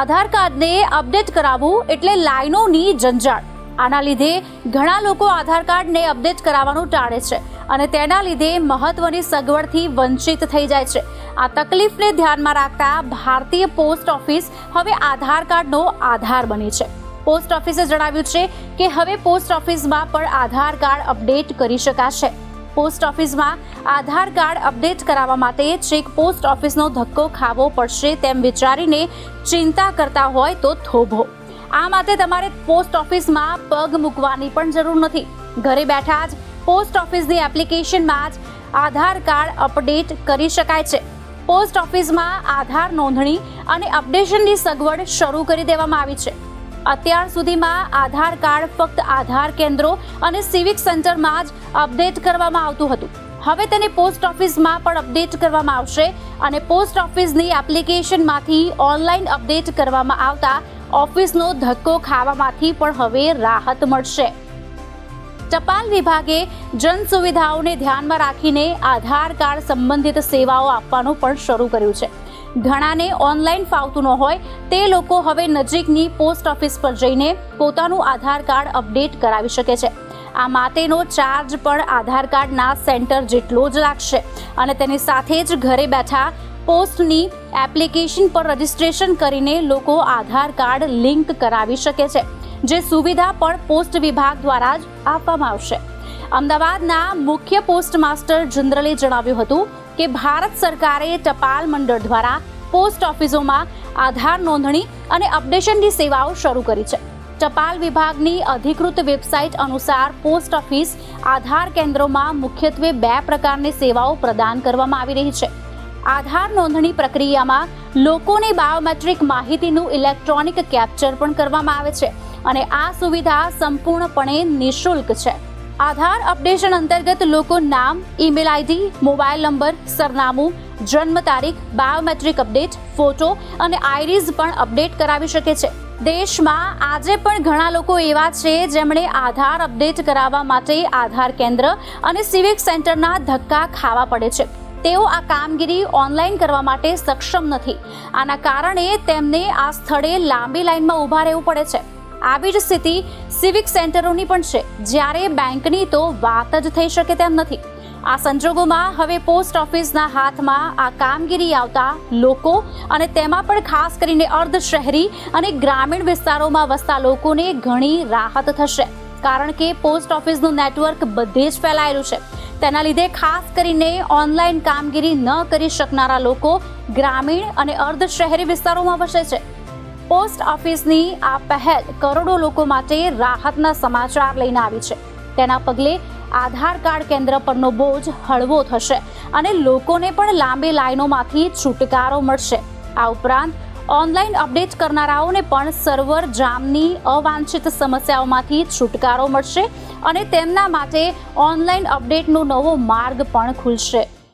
આધાર કાર્ડને અપડેટ કરાવવું એટલે લાઈનોની જંજાળ. આના લીધે ઘણા લોકો આધાર કાર્ડને અપડેટ કરાવવાનું ટાળે છે અને તેના લીધે મહત્વની સગવડથી વંચિત થઈ જાય છે. આ તકલીફને ધ્યાનમાં રાખતા ભારતીય પોસ્ટ ઓફિસ હવે આધાર કાર્ડનો આધાર બની છે. પોસ્ટ ઓફિસે જણાવ્યું છે કે હવે પોસ્ટ ઓફિસમાં પણ આધાર કાર્ડ અપડેટ કરી શકાશે. પોસ્ટ ઓફિસમાં આધાર કાર્ડ અપડેટ કરાવવા માટે ચેક પોસ્ટ ઓફિસનો ધક્કો ખાવો પડશે તેમ વિચારીને ચિંતા કરતા હોય તો થોભો. આ માટે તમારે પોસ્ટ ઓફિસમાં પગ મૂકવાની પણ જરૂર નથી. ઘરે બેઠા જ પોસ્ટ ઓફિસની એપ્લિકેશનમાં જ આધાર કાર્ડ અપડેટ કરી શકાય છે. પોસ્ટ ઓફિસમાં આધાર નોંધણી અને અપડેશનની સગવડ શરૂ કરી દેવામાં આવી છે. અત્યાર સુધીમાં આધાર કાર્ડ, ફક્ત આધાર કેન્દ્રો અને સિવિક સેન્ટરમાં જ અપડેટ કરવામાં આવતું હતું. હવે તેને પોસ્ટ ઓફિસમાં પણ અપડેટ કરવામાં આવશે અને પોસ્ટ ઓફિસની એપ્લિકેશનમાંથી ઓનલાઈન અપડેટ કરવામાં આવતા ઓફિસનો ધક્કો ખાવામાંથી પણ હવે રાહત મળશે. ટપાલ વિભાગે જન સુવિધાઓને ધ્યાનમાં રાખીને આધાર કાર્ડ સંબંધિત સેવાઓ આપવાનું પણ શરૂ કર્યું છે. ઘણાને ઓનલાઈન ફાવતું ન હોય, તે લોકો હવે નજીકની પોસ્ટ ઓફિસ પર જઈને પોતાનું આધાર કાર્ડ અપડેટ કરાવી શકે છે. આ માટેનો ચાર્જ પણ આધાર કાર્ડના સેન્ટર જેટલો જ લાગશે અને તેની સાથે જ ઘરે બેઠા પોસ્ટની એપ્લિકેશન પર રજિસ્ટ્રેશન કરીને લોકો આધાર કાર્ડ લિંક કરાવી શકે છે, જે સુવિધા પણ પોસ્ટ વિભાગ દ્વારા જ આપવામાં આવશે. અમદાવાદના મુખ્ય પોસ્ટ માસ્ટર જનરલે જણાવ્યું હતું કે ભારત સરકારે ટપાલ મંડળ દ્વારા પોસ્ટ ઓફિસોમાં આધાર નોંધણી અને અપડેશનની સેવાઓ શરૂ કરી છે. ટપાલ વિભાગની અધિકૃત વેબસાઇટ અનુસાર પોસ્ટ ઓફિસ આધાર કેન્દ્રોમાં મુખ્યત્વે બે પ્રકારની સેવાઓ પ્રદાન કરવામાં આવી રહી છે. આધાર નોંધણી પ્રક્રિયામાં લોકોની બાયોમેટ્રિક માહિતીનું ઇલેક્ટ્રોનિક કેપ્ચર પણ કરવામાં આવે છે અને આ સુવિધા સંપૂર્ણપણે નિઃશુલ્ક છે. આધાર અપડેશન અંતર્ગત લોકો નામ ઈમેલ આઈડી મોબાઈલ નંબર, સરનામું, જન્મ તારીખ, બાયોમેટ્રિક અપડેટ, ફોટો અને આઈરીઝ પણ અપડેટ કરાવી શકે છે. દેશમાં આજે પણ ઘણા લોકો એવા છે જેમણે આધાર અપડેટ કરાવવા માટે આધાર કેન્દ્ર અને સિવિક સેન્ટરના ધક્કા ખાવા પડે છે. તેઓ આ કામગીરી ઓનલાઈન કરવા માટે સક્ષમ નથી. આના કારણે તેમને આ સ્થળે લાંબી લાઈનમાં ઊભા રહેવું પડે છે. આવી જ સ્થિતિ સિવિક સેન્ટરોની પણ છે. જ્યારે બેંકની તો વાત જ થઈ શકે તેમ નથી. આ સંજોગોમાં હવે પોસ્ટ ઓફિસના હાથમાં આ કામગીરી આવતા લોકો અને તેમાં પણ ખાસ કરીને અર્ધ શહેરી અને ગ્રામીણ વિસ્તારોમાં વસતા લોકોને ઘણી રાહત થશે. કારણ કે પોસ્ટ ઓફિસનું નેટવર્ક બધે જ ફેલાયેલું છે. તેના લીધે ખાસ કરીને ઓનલાઈન કામગીરી ન કરી શકનારા લોકો ગ્રામીણ અને અર્ધ શહેરી વિસ્તારોમાં વસે છે. પોસ્ટ ઓફિસની આ પહેલ કરોડો લોકો માટે રાહતના સમાચાર લઈને આવી છે. તેના પગલે આધાર કાર્ડ કેન્દ્ર પરનો બોજ હળવો થશે અને લોકોને પણ લાંબી લાઈનોમાંથી છુટકારો મળશે. આ ઉપરાંત, ઓનલાઈન અપડેટ કરનારાઓને પણ સર્વર જામની અવાંછિત સમસ્યાઓમાંથી છુટકારો મળશે અને તેમના માટે ઓનલાઈન અપડેટનો નવો માર્ગ પણ ખુલશે.